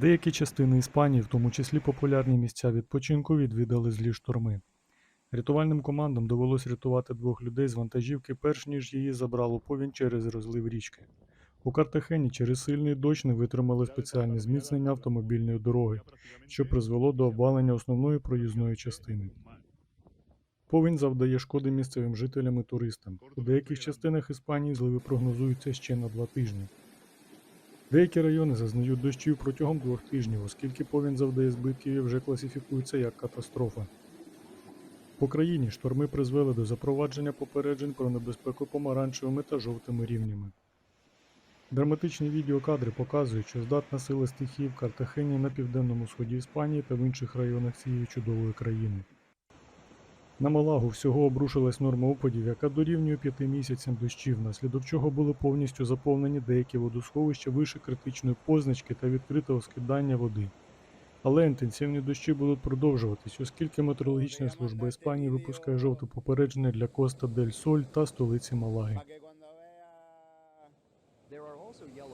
Деякі частини Іспанії, в тому числі популярні місця відпочинку, відвідали злі шторми. Рятувальним командам довелось рятувати двох людей з вантажівки, перш ніж її забрало повінь через розлив річки. У Картахені через сильний дощ не витримали спеціальні зміцнення автомобільної дороги, що призвело до обвалення основної проїзної частини. Повінь завдає шкоди місцевим жителям і туристам. У деяких частинах Іспанії зливи прогнозуються ще на два тижні. Деякі райони зазнають дощів протягом двох тижнів, оскільки повінь завдає збитків і вже класифікується як катастрофа. По країні шторми призвели до запровадження попереджень про небезпеку помаранчевими та жовтими рівнями. Драматичні відеокадри показують, що здатна сила стихії в Картахені на південному сході Іспанії та в інших районах цієї чудової країни. На Малагу всього обрушилась норма опадів, яка дорівнює п'яти місяцям дощів, внаслідок чого були повністю заповнені деякі водосховища вище критичної позначки та відкритого скидання води. Але інтенсивні дощі будуть продовжуватись, оскільки метеорологічна служба Іспанії випускає жовте попередження для Коста Дель Соль та столиці Малаги.